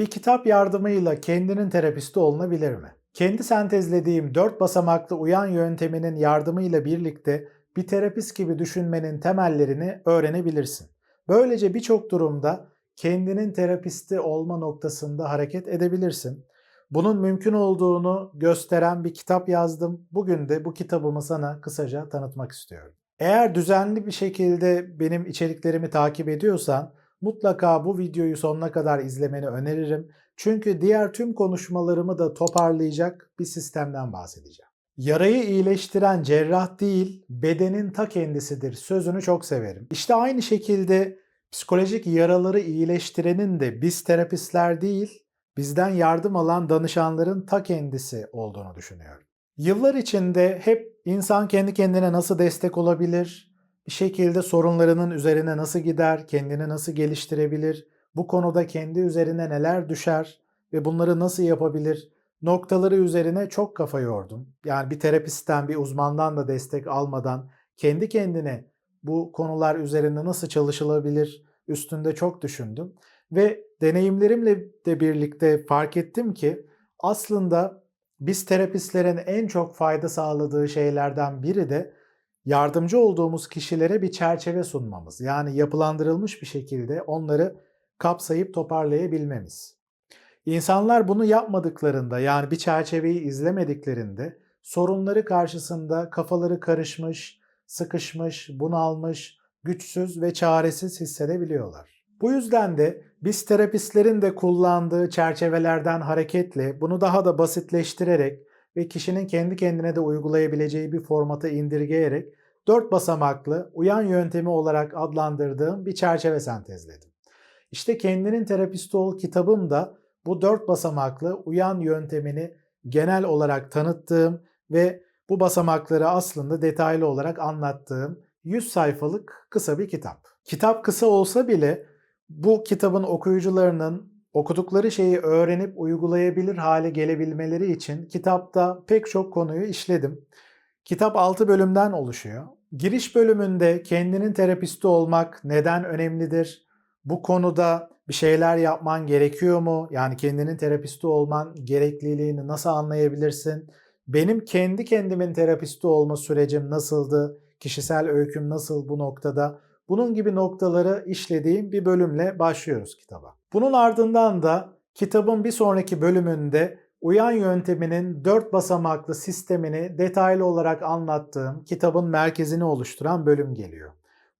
Bir kitap yardımıyla kendinin terapisti olunabilir mi? Kendi sentezlediğim 4 basamaklı uyan yönteminin yardımıyla birlikte bir terapist gibi düşünmenin temellerini öğrenebilirsin. Böylece birçok durumda kendinin terapisti olma noktasında hareket edebilirsin. Bunun mümkün olduğunu gösteren bir kitap yazdım. Bugün de bu kitabımı sana kısaca tanıtmak istiyorum. Eğer düzenli bir şekilde benim içeriklerimi takip ediyorsan mutlaka bu videoyu sonuna kadar izlemeni öneririm. Çünkü diğer tüm konuşmalarımı da toparlayacak bir sistemden bahsedeceğim. Yarayı iyileştiren cerrah değil, bedenin ta kendisidir sözünü çok severim. İşte aynı şekilde psikolojik yaraları iyileştirenin de biz terapistler değil, bizden yardım alan danışanların ta kendisi olduğunu düşünüyorum. Yıllar içinde hep insan kendi kendine nasıl destek olabilir, bir şekilde sorunlarının üzerine nasıl gider, kendini nasıl geliştirebilir, bu konuda kendi üzerine neler düşer ve bunları nasıl yapabilir noktaları üzerine çok kafa yordum. Yani bir terapistten, bir uzmandan da destek almadan kendi kendine bu konular üzerinde nasıl çalışılabilir üstünde çok düşündüm. Ve deneyimlerimle de birlikte fark ettim ki aslında biz terapistlerin en çok fayda sağladığı şeylerden biri de yardımcı olduğumuz kişilere bir çerçeve sunmamız. Yani yapılandırılmış bir şekilde onları kapsayıp toparlayabilmemiz. İnsanlar bunu yapmadıklarında yani bir çerçeveyi izlemediklerinde sorunları karşısında kafaları karışmış, sıkışmış, bunalmış, güçsüz ve çaresiz hissedebiliyorlar. Bu yüzden de biz terapistlerin de kullandığı çerçevelerden hareketle bunu daha da basitleştirerek ve kişinin kendi kendine de uygulayabileceği bir formata indirgeyerek dört basamaklı uyan yöntemi olarak adlandırdığım bir çerçeve sentezledim. İşte Kendinin Terapisti Ol kitabım da bu dört basamaklı uyan yöntemini genel olarak tanıttığım ve bu basamakları aslında detaylı olarak anlattığım 100 sayfalık kısa bir kitap. Kitap kısa olsa bile bu kitabın okuyucularının okudukları şeyi öğrenip uygulayabilir hale gelebilmeleri için kitapta pek çok konuyu işledim. Kitap 6 bölümden oluşuyor. Giriş bölümünde kendinin terapisti olmak neden önemlidir? Bu konuda bir şeyler yapman gerekiyor mu? Yani kendinin terapisti olman gerekliliğini nasıl anlayabilirsin? Benim kendi kendimin terapisti olma sürecim nasıldı? Kişisel öyküm nasıl bu noktada? Bunun gibi noktaları işlediğim bir bölümle başlıyoruz kitaba. Bunun ardından da kitabın bir sonraki bölümünde uyan yönteminin dört basamaklı sistemini detaylı olarak anlattığım kitabın merkezini oluşturan bölüm geliyor.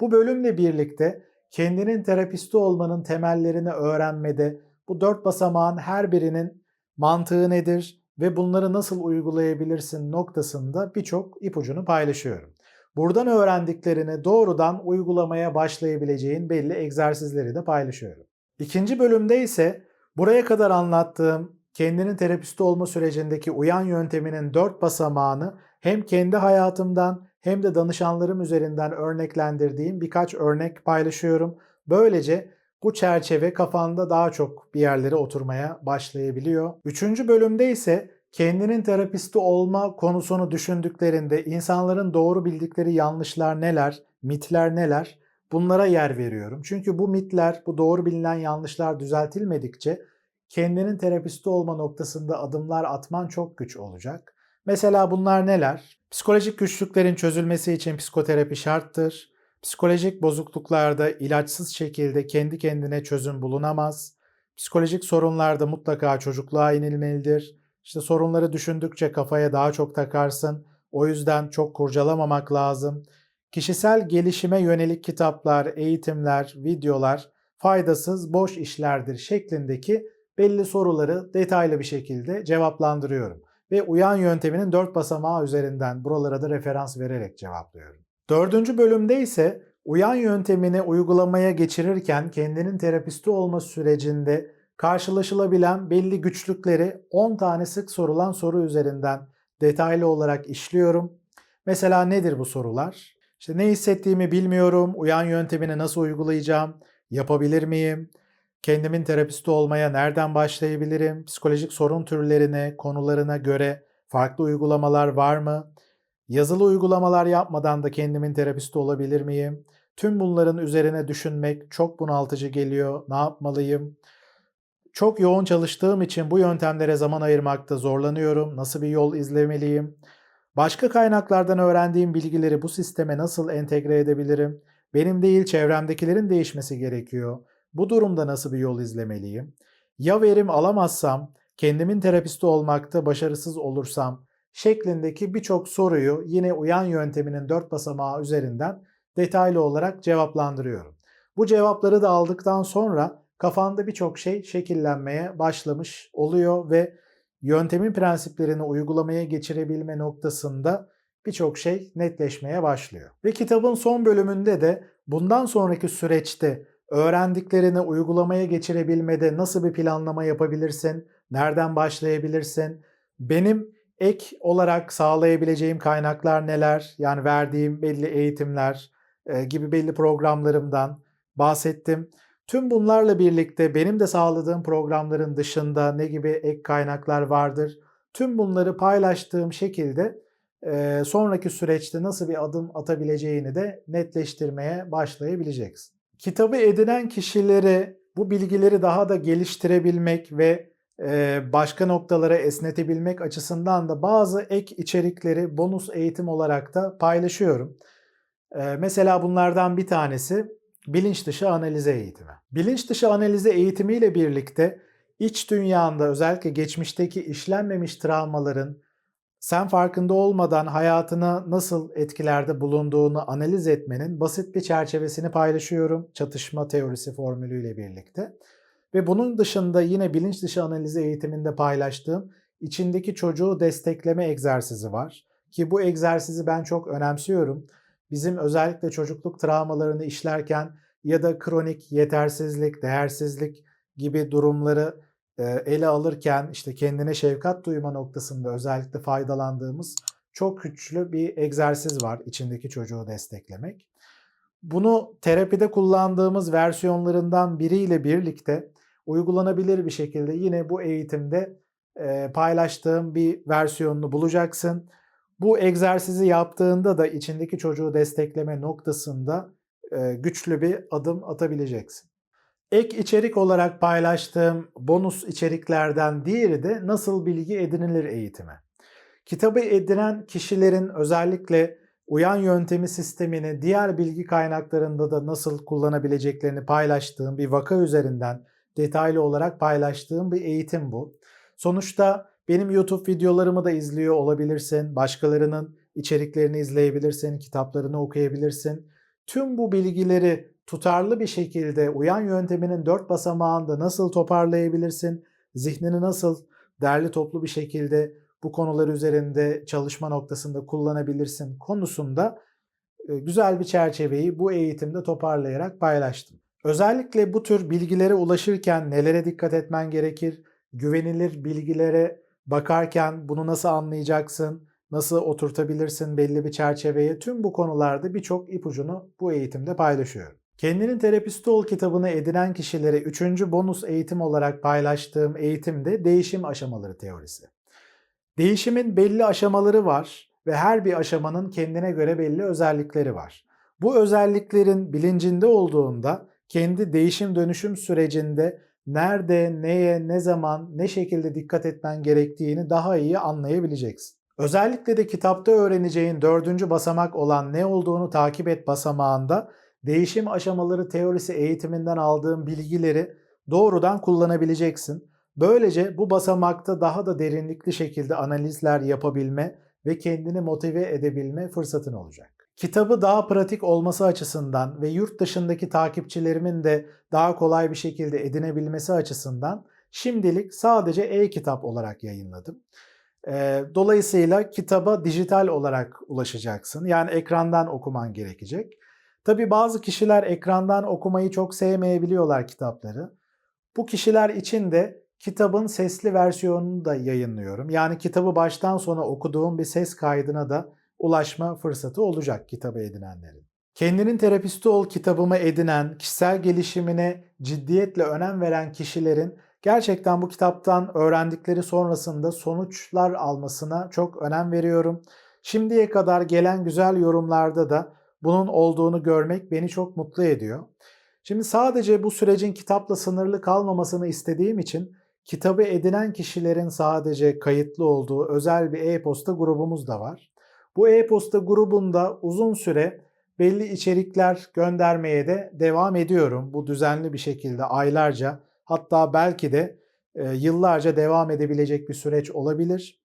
Bu bölümle birlikte kendinin terapisti olmanın temellerini öğrenmede bu dört basamağın her birinin mantığı nedir ve bunları nasıl uygulayabilirsin noktasında birçok ipucunu paylaşıyorum. Buradan öğrendiklerini doğrudan uygulamaya başlayabileceğin belli egzersizleri de paylaşıyorum. İkinci bölümde ise buraya kadar anlattığım kendinin terapisti olma sürecindeki uyan yönteminin dört basamağını hem kendi hayatımdan hem de danışanlarım üzerinden örneklendirdiğim birkaç örnek paylaşıyorum. Böylece bu çerçeve kafanda daha çok bir yerlere oturmaya başlayabiliyor. Üçüncü bölümde ise kendinin terapisti olma konusunu düşündüklerinde insanların doğru bildikleri yanlışlar neler, mitler neler bunlara yer veriyorum. Çünkü bu mitler, bu doğru bilinen yanlışlar düzeltilmedikçe kendinin terapisti olma noktasında adımlar atman çok güç olacak. Mesela bunlar neler? Psikolojik güçlüklerin çözülmesi için psikoterapi şarttır. Psikolojik bozukluklarda ilaçsız şekilde kendi kendine çözüm bulunamaz. Psikolojik sorunlarda mutlaka çocukluğa inilmelidir. İşte sorunları düşündükçe kafaya daha çok takarsın. O yüzden çok kurcalamamak lazım. Kişisel gelişime yönelik kitaplar, eğitimler, videolar faydasız, boş işlerdir şeklindeki belli soruları detaylı bir şekilde cevaplandırıyorum. Ve uyan yönteminin dört basamağı üzerinden buralara da referans vererek cevaplıyorum. Dördüncü bölümde ise uyan yöntemini uygulamaya geçirirken kendinin terapisti olma sürecinde karşılaşılabilen belli güçlükleri 10 tane sık sorulan soru üzerinden detaylı olarak işliyorum. Mesela nedir bu sorular? İşte ne hissettiğimi bilmiyorum, uyan yöntemini nasıl uygulayacağım, yapabilir miyim, kendimin terapisti olmaya nereden başlayabilirim, psikolojik sorun türlerine, konularına göre farklı uygulamalar var mı, yazılı uygulamalar yapmadan da kendimin terapisti olabilir miyim, tüm bunların üzerine düşünmek çok bunaltıcı geliyor, ne yapmalıyım, Çok yoğun çalıştığım için bu yöntemlere zaman ayırmakta zorlanıyorum. Nasıl bir yol izlemeliyim? Başka kaynaklardan öğrendiğim bilgileri bu sisteme nasıl entegre edebilirim? Benim değil çevremdekilerin değişmesi gerekiyor. Bu durumda nasıl bir yol izlemeliyim? Ya verim alamazsam, kendimin terapisti olmakta başarısız olursam şeklindeki birçok soruyu yine uyan yönteminin dört basamağı üzerinden detaylı olarak cevaplandırıyorum. Bu cevapları da aldıktan sonra kafanda birçok şey şekillenmeye başlamış oluyor ve yöntemin prensiplerini uygulamaya geçirebilme noktasında birçok şey netleşmeye başlıyor. Ve kitabın son bölümünde de bundan sonraki süreçte öğrendiklerini uygulamaya geçirebilmede nasıl bir planlama yapabilirsin, nereden başlayabilirsin, benim ek olarak sağlayabileceğim kaynaklar neler, yani verdiğim belli eğitimler e, gibi belli programlarımdan bahsettim. Tüm bunlarla birlikte benim de sağladığım programların dışında ne gibi ek kaynaklar vardır? Tüm bunları paylaştığım şekilde e, sonraki süreçte nasıl bir adım atabileceğini de netleştirmeye başlayabileceksin. Kitabı edinen kişileri bu bilgileri daha da geliştirebilmek ve e, başka noktalara esnetebilmek açısından da bazı ek içerikleri bonus eğitim olarak da paylaşıyorum. E, mesela bunlardan bir tanesi bilinç dışı analize eğitimi. Bilinç dışı analize eğitimiyle birlikte iç dünyanda özellikle geçmişteki işlenmemiş travmaların sen farkında olmadan hayatına nasıl etkilerde bulunduğunu analiz etmenin basit bir çerçevesini paylaşıyorum çatışma teorisi formülüyle birlikte. Ve bunun dışında yine bilinç dışı analizi eğitiminde paylaştığım içindeki çocuğu destekleme egzersizi var. Ki bu egzersizi ben çok önemsiyorum bizim özellikle çocukluk travmalarını işlerken ya da kronik yetersizlik, değersizlik gibi durumları ele alırken işte kendine şefkat duyma noktasında özellikle faydalandığımız çok güçlü bir egzersiz var içindeki çocuğu desteklemek. Bunu terapide kullandığımız versiyonlarından biriyle birlikte uygulanabilir bir şekilde yine bu eğitimde paylaştığım bir versiyonunu bulacaksın. Bu egzersizi yaptığında da içindeki çocuğu destekleme noktasında güçlü bir adım atabileceksin. Ek içerik olarak paylaştığım bonus içeriklerden diğeri de nasıl bilgi edinilir eğitimi. Kitabı edinen kişilerin özellikle uyan yöntemi sistemini diğer bilgi kaynaklarında da nasıl kullanabileceklerini paylaştığım bir vaka üzerinden detaylı olarak paylaştığım bir eğitim bu. Sonuçta benim YouTube videolarımı da izliyor olabilirsin. Başkalarının içeriklerini izleyebilirsin, kitaplarını okuyabilirsin. Tüm bu bilgileri tutarlı bir şekilde uyan yönteminin dört basamağında nasıl toparlayabilirsin? Zihnini nasıl derli toplu bir şekilde bu konular üzerinde çalışma noktasında kullanabilirsin konusunda e, güzel bir çerçeveyi bu eğitimde toparlayarak paylaştım. Özellikle bu tür bilgilere ulaşırken nelere dikkat etmen gerekir? Güvenilir bilgilere bakarken bunu nasıl anlayacaksın, nasıl oturtabilirsin belli bir çerçeveye tüm bu konularda birçok ipucunu bu eğitimde paylaşıyorum. Kendinin Terapisti Ol kitabını edinen kişilere 3. bonus eğitim olarak paylaştığım eğitimde değişim aşamaları teorisi. Değişimin belli aşamaları var ve her bir aşamanın kendine göre belli özellikleri var. Bu özelliklerin bilincinde olduğunda kendi değişim dönüşüm sürecinde nerede, neye, ne zaman, ne şekilde dikkat etmen gerektiğini daha iyi anlayabileceksin. Özellikle de kitapta öğreneceğin dördüncü basamak olan ne olduğunu takip et basamağında değişim aşamaları teorisi eğitiminden aldığın bilgileri doğrudan kullanabileceksin. Böylece bu basamakta daha da derinlikli şekilde analizler yapabilme ve kendini motive edebilme fırsatın olacak. Kitabı daha pratik olması açısından ve yurt dışındaki takipçilerimin de daha kolay bir şekilde edinebilmesi açısından şimdilik sadece e-kitap olarak yayınladım. Dolayısıyla kitaba dijital olarak ulaşacaksın. Yani ekrandan okuman gerekecek. Tabi bazı kişiler ekrandan okumayı çok sevmeyebiliyorlar kitapları. Bu kişiler için de kitabın sesli versiyonunu da yayınlıyorum. Yani kitabı baştan sona okuduğum bir ses kaydına da ulaşma fırsatı olacak kitabı edinenlerin. Kendinin terapisti ol kitabımı edinen, kişisel gelişimine ciddiyetle önem veren kişilerin gerçekten bu kitaptan öğrendikleri sonrasında sonuçlar almasına çok önem veriyorum. Şimdiye kadar gelen güzel yorumlarda da bunun olduğunu görmek beni çok mutlu ediyor. Şimdi sadece bu sürecin kitapla sınırlı kalmamasını istediğim için kitabı edinen kişilerin sadece kayıtlı olduğu özel bir e-posta grubumuz da var. Bu e-posta grubunda uzun süre belli içerikler göndermeye de devam ediyorum. Bu düzenli bir şekilde aylarca hatta belki de e, yıllarca devam edebilecek bir süreç olabilir.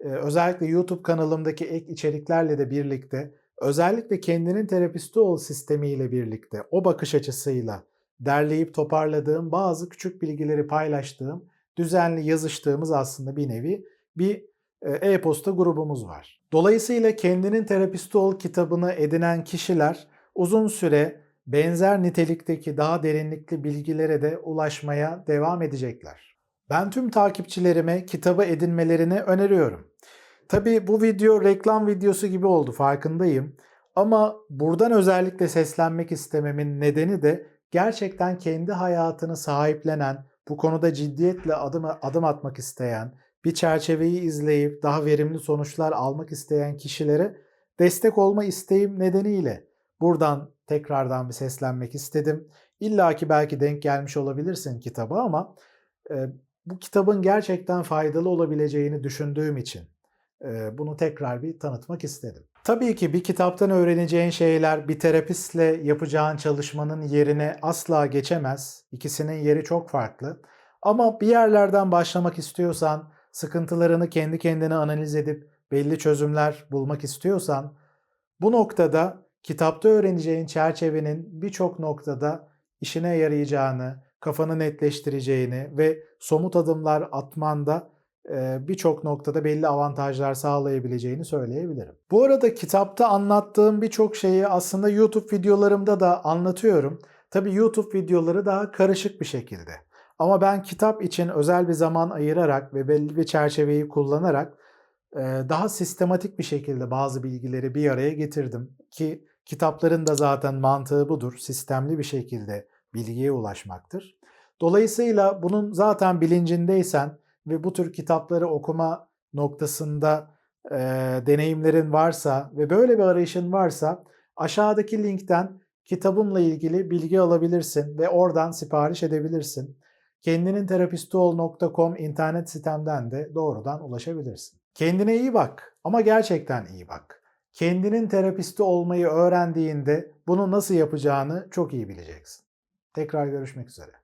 E, özellikle YouTube kanalımdaki ek içeriklerle de birlikte özellikle kendinin terapisti ol sistemiyle birlikte o bakış açısıyla derleyip toparladığım bazı küçük bilgileri paylaştığım, düzenli yazıştığımız aslında bir nevi bir e, e-posta grubumuz var. Dolayısıyla kendinin terapisti ol kitabını edinen kişiler uzun süre benzer nitelikteki daha derinlikli bilgilere de ulaşmaya devam edecekler. Ben tüm takipçilerime kitabı edinmelerini öneriyorum. Tabii bu video reklam videosu gibi oldu farkındayım. Ama buradan özellikle seslenmek istememin nedeni de gerçekten kendi hayatını sahiplenen, bu konuda ciddiyetle adım, adım atmak isteyen, bir çerçeveyi izleyip daha verimli sonuçlar almak isteyen kişilere destek olma isteğim nedeniyle buradan tekrardan bir seslenmek istedim. İlla ki belki denk gelmiş olabilirsin kitaba ama e, bu kitabın gerçekten faydalı olabileceğini düşündüğüm için bunu tekrar bir tanıtmak istedim. Tabii ki bir kitaptan öğreneceğin şeyler bir terapistle yapacağın çalışmanın yerine asla geçemez. İkisinin yeri çok farklı. Ama bir yerlerden başlamak istiyorsan, sıkıntılarını kendi kendine analiz edip belli çözümler bulmak istiyorsan, bu noktada kitapta öğreneceğin çerçevenin birçok noktada işine yarayacağını, kafanı netleştireceğini ve somut adımlar atmanda birçok noktada belli avantajlar sağlayabileceğini söyleyebilirim. Bu arada kitapta anlattığım birçok şeyi aslında YouTube videolarımda da anlatıyorum. Tabii YouTube videoları daha karışık bir şekilde. Ama ben kitap için özel bir zaman ayırarak ve belli bir çerçeveyi kullanarak daha sistematik bir şekilde bazı bilgileri bir araya getirdim. Ki kitapların da zaten mantığı budur. Sistemli bir şekilde bilgiye ulaşmaktır. Dolayısıyla bunun zaten bilincindeysen ve bu tür kitapları okuma noktasında e, deneyimlerin varsa ve böyle bir arayışın varsa aşağıdaki linkten kitabımla ilgili bilgi alabilirsin ve oradan sipariş edebilirsin. Kendinin terapistiol.com internet sitemden de doğrudan ulaşabilirsin. Kendine iyi bak ama gerçekten iyi bak. Kendinin terapisti olmayı öğrendiğinde bunu nasıl yapacağını çok iyi bileceksin. Tekrar görüşmek üzere.